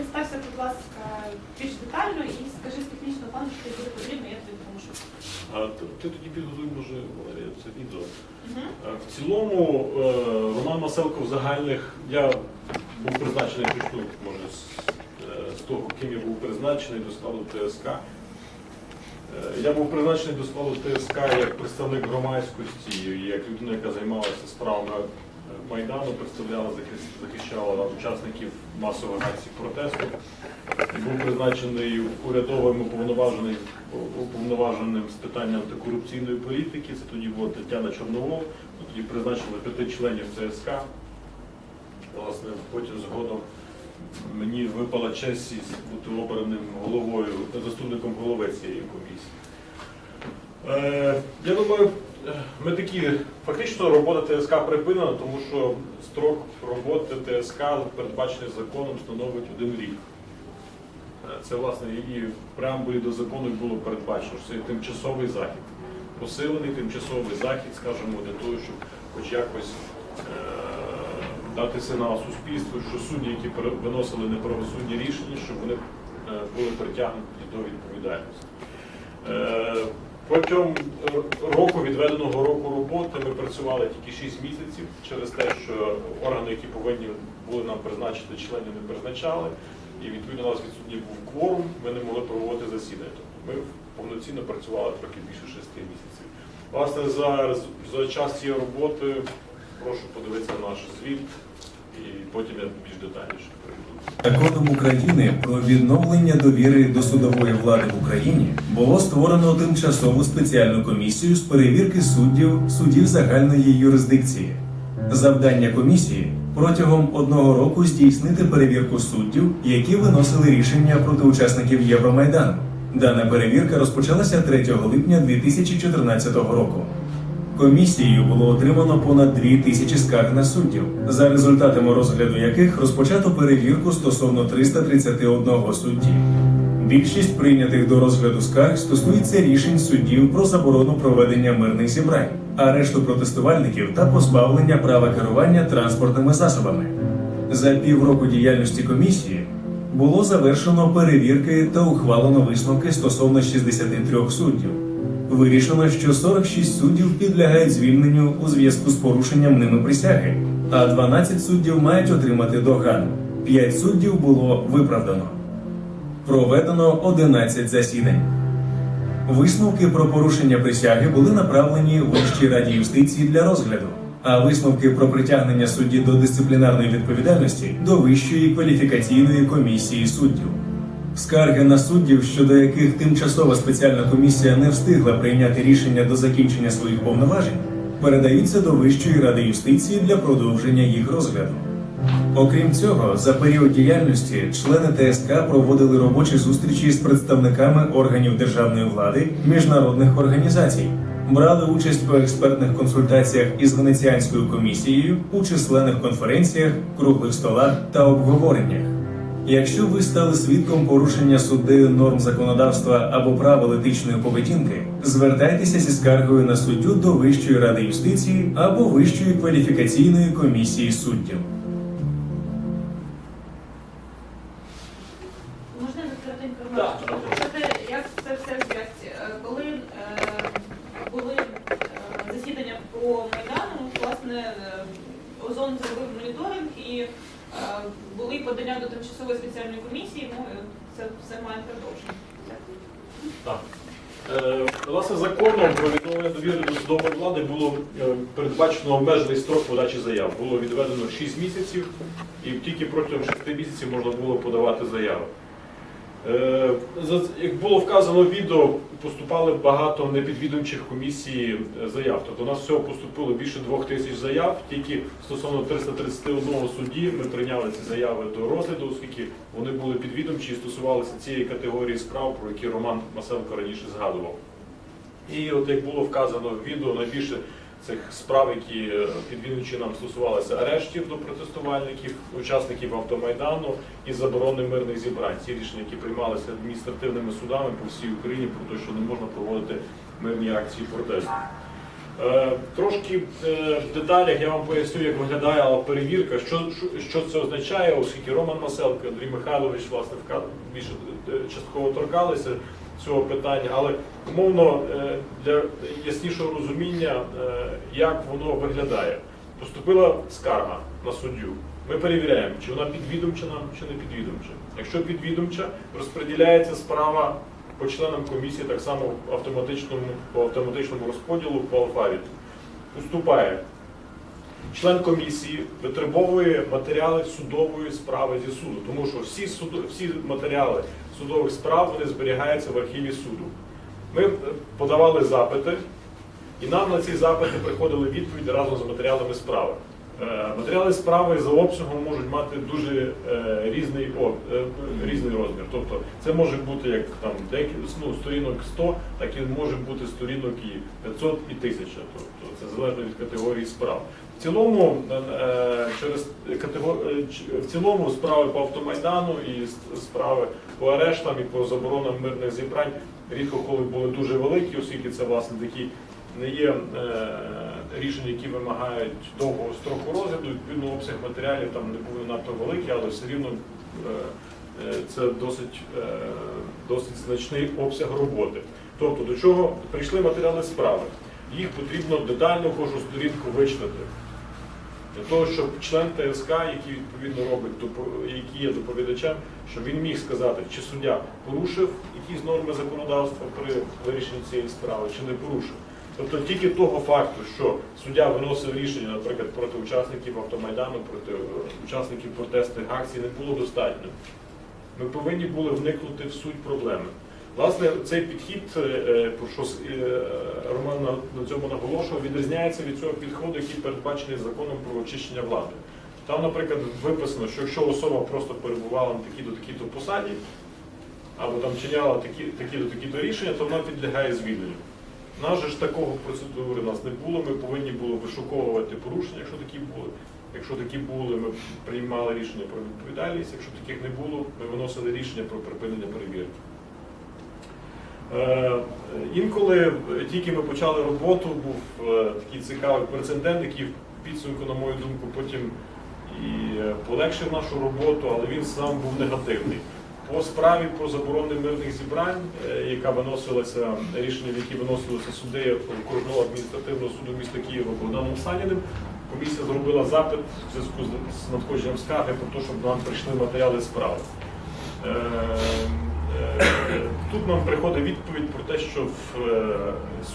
Представся, будь ласка, більш детально і скажи з технічного плану, що буде потрібно, я тобі допоможу. А ти тоді підготуй, може, Валерія, це відео. Угу. Е, В цілому е, Роман Маселко в загальних я був призначений почну, може, з, е, того, ким я був призначений до складу ТСК. Е, Я був призначений до складу ТСК як представник громадськості, як людина, яка займалася справами е, Майдану, представляла, захищала учасників масових акцій протесту. І був призначений урядовим уповноваженим, з питань антикорупційної політики. Це тоді була Тетяна Чорновол. Тоді призначили п'яти членів ЦСК. Власне, потім згодом мені випала честь бути обраним головою, заступником голови цієї комісії. Е, я думаю, ми такі, фактично робота ТСК припинена, тому що строк роботи ТСК передбачений законом становить один рік. Е, Це власне і в преамбулі до закону було передбачено, що це тимчасовий захід. Посилений тимчасовий захід, скажімо, для того, щоб хоч якось е, дати сигнал суспільству, що судді, які виносили неправосудні рішення, щоб вони е, були притягнуті до відповідальності. Е, Протягом е, року, відведеного року роботи, ми працювали тільки 6 місяців через те, що органи, які повинні були нам призначити членів, не призначали. І відповідно у нас відсутній був кворум, ми не могли проводити засідання. Тобто ми повноцінно працювали трохи більше 6 місяців. Власне, за, за час цієї роботи прошу подивитися наш звіт, і потім я більш детальніше. Законом України про відновлення довіри до судової влади в Україні було створено тимчасову спеціальну комісію з перевірки суддів судів загальної юрисдикції. Завдання комісії протягом одного року здійснити перевірку суддів, які виносили рішення проти учасників Євромайдану. Дана перевірка розпочалася 3 липня 2014 року. Комісією було отримано понад 2 тисячі скарг на суддів, за результатами розгляду яких розпочато перевірку стосовно 331 судді. Більшість прийнятих до розгляду скарг стосується рішень суддів про заборону проведення мирних зібрань, арешту протестувальників та позбавлення права керування транспортними засобами. За півроку діяльності комісії було завершено перевірки та ухвалено висновки стосовно 63 суддів. Вирішено, що 46 суддів підлягають звільненню у зв'язку з порушенням ними присяги, а 12 суддів мають отримати догану. 5 суддів було виправдано. Проведено 11 засідань. Висновки про порушення присяги були направлені Вищій раді юстиції для розгляду, а висновки про притягнення судді до дисциплінарної відповідальності до Вищої кваліфікаційної комісії суддів. Скарги на суддів, щодо яких тимчасова спеціальна комісія не встигла прийняти рішення до закінчення своїх повноважень, передаються до Вищої ради юстиції для продовження їх розгляду. Окрім цього, за період діяльності члени ТСК проводили робочі зустрічі з представниками органів державної влади, міжнародних організацій, брали участь у експертних консультаціях із Венеціанською комісією у численних конференціях, круглих столах та обговореннях. Якщо ви стали свідком порушення суддею норм законодавства або правил етичної поведінки, звертайтеся зі скаргою на суддю до Вищої ради юстиції або Вищої кваліфікаційної комісії суддів. Можна як це все взяти. Коли е, були е, засідання по Майдану, власне, е, Озон зробив моніторинг і е, були подання до тимчасової спеціальної комісії, ну, це все має продовження. Так. Е, Власне, законом про відновлення довіри до судової влади було е, передбачено обмежений строк подачі заяв. Було відведено 6 місяців, і тільки протягом 6 місяців можна було подавати заяви. Е, Як було вказано в відео, поступали багато непідвідомчих комісій е, заяв. Тобто у нас всього поступило більше двох тисяч заяв. Тільки стосовно 331 судді ми прийняли ці заяви до розгляду, оскільки вони були підвідомчі і стосувалися цієї категорії справ, про які Роман Масенко раніше згадував. І от як було вказано в відео, найбільше цих справ, які е, підвідувачі нам стосувалися арештів до протестувальників, учасників автомайдану і заборони мирних зібрань. Ці рішення, які приймалися адміністративними судами по всій Україні, про те, що не можна проводити мирні акції протесту. Е, Трошки е, в деталях я вам поясню, як виглядає перевірка, що, що, це означає, оскільки Роман Маселко, Андрій Михайлович власне більше частково торкалися цього питання, але умовно е, для яснішого розуміння, е, як воно виглядає. Поступила скарга на суддю. Ми перевіряємо, чи вона підвідомча нам, чи не підвідомча. Якщо підвідомча, розподіляється справа по членам комісії так само в автоматичному, по автоматичному розподілу по алфавіту. Уступає. Член комісії витребовує матеріали судової справи зі суду, тому що всі, суду, всі матеріали судових справ вони зберігаються в архіві суду. Ми е, подавали запити, і нам на ці запити приходили відповіді разом з матеріалами справи. Е, Матеріали справи за обсягом можуть мати дуже е, різний, е, різний розмір. Тобто це може бути як там ну, сторінок 100, так і може бути сторінок і 500 і 1000. Тобто це залежно від категорії справ. В цілому через категор- в цілому справи по автомайдану і справи по арештам і по заборонам мирних зібрань рідко коли були дуже великі, оскільки це власне такі не є рішення, які вимагають довгого строку розгляду. Відповідно, обсяг матеріалів там не був надто великий, але все рівно е, е, це досить, е, досить значний обсяг роботи. Тобто, до чого прийшли матеріали справи. Їх потрібно детально кожну сторінку вичитати. Для того, щоб член ТСК, який відповідно робить, який є доповідачем, щоб він міг сказати, чи суддя порушив якісь норми законодавства при вирішенні цієї справи, чи не порушив. Тобто тільки того факту, що суддя виносив рішення, наприклад, проти учасників автомайдану, проти е, учасників протестних акцій, не було достатньо. Ми повинні були вникнути в суть проблеми. Власне, цей підхід, е, е, про що Роман на- цьому наголошував, відрізняється від цього підходу, який передбачений законом про очищення влади. Там, наприклад, виписано, що якщо особа просто перебувала на такій-то такій-то посаді, або там чиняла такі, такі-то такі-то рішення, то вона підлягає звільненню. Нас же ж такого процедури нас не було. Ми повинні були вишуковувати порушення, якщо такі були. Якщо такі були, ми приймали рішення про відповідальність. Якщо таких не було, ми виносили рішення про припинення перевірки. Е, Інколи тільки ми почали роботу, був е, такий цікавий прецедент, який в підсумку, на мою думку, потім і е, полегшив нашу роботу, але він сам був негативний. По справі про заборони мирних зібрань, е, яка виносилася, рішення, які виносилися суди окружного адміністративного суду міста Києва Богданом Саніним, комісія зробила запит в зв'язку з- надходженням скарги про те, щоб нам прийшли матеріали справи. Е, е, Тут нам приходить відповідь про те, що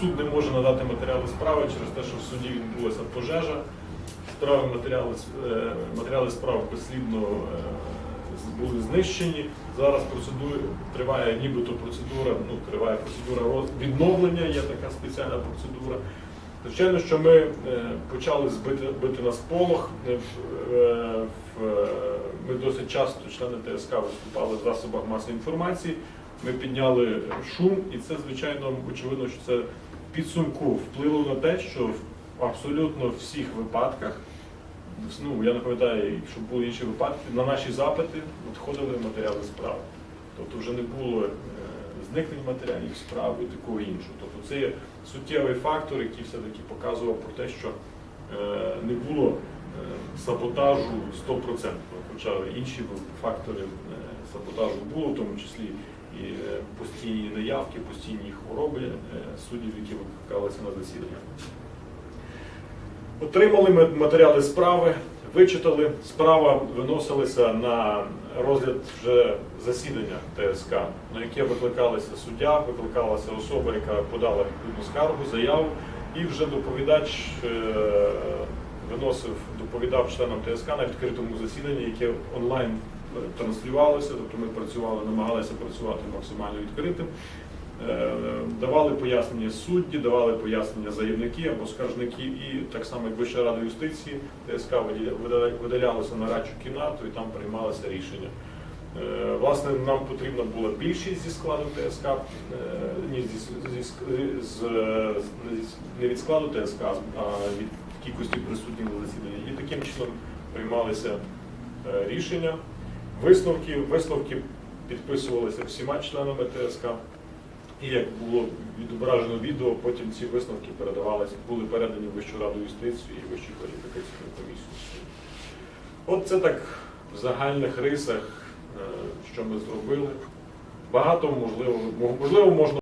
суд не може надати матеріали справи через те, що в суді відбулася пожежа. Справи матеріали, матеріали справ безслідно з- були знищені. Зараз процедура триває, нібито процедура, ну триває процедура відновлення, є така спеціальна процедура. Звичайно, що ми е, почали збити бити на сполох. Е, е, Ми досить часто, члени ТСК, виступали в засобах масової інформації. Ми підняли шум, і це, звичайно, очевидно, що це підсумку вплинуло на те, що в абсолютно всіх випадках, ну я не пам'ятаю, якщо були інші випадки, на наші запити надходили матеріали справи. Тобто вже не було е, зникнень матеріалів справи і такого іншого. Тобто це є суттєвий фактор, який все-таки показував про те, що е, не було е, саботажу 100%. Хоча інші фактори саботажу було, в тому числі і постійні наявки, постійні хвороби суддів, які викликалися на засідання. Отримали матеріали справи, вичитали. Справа виносилася на розгляд вже засідання ТСК, на яке викликалася суддя, викликалася особа, яка подала відповідну скаргу, заяву, і вже доповідач е, виносив, доповідав членам ТСК на відкритому засіданні, яке онлайн е, транслювалося, тобто ми працювали, намагалися працювати максимально відкритим. Е, Давали пояснення судді, давали пояснення заявники або скаржники, і так само як Вища рада юстиції, ТСК виділя- видаля- видалялося на радчу кімнату і там приймалося рішення. Е, Власне, нам потрібна була більшість зі складу ТСК, е, ні, зі, зі, з, не від складу ТСК, а від кількості присутніх на засіданні. І таким чином приймалися рішення. Висновки, висновки підписувалися всіма членами ТСК. І як було відображено відео, потім ці висновки передавалися, були передані Вищу раду юстиції і Вищу кваліфікаційну комісію. От це так в загальних рисах, е, що ми зробили. Багато можливо, можливо, можна.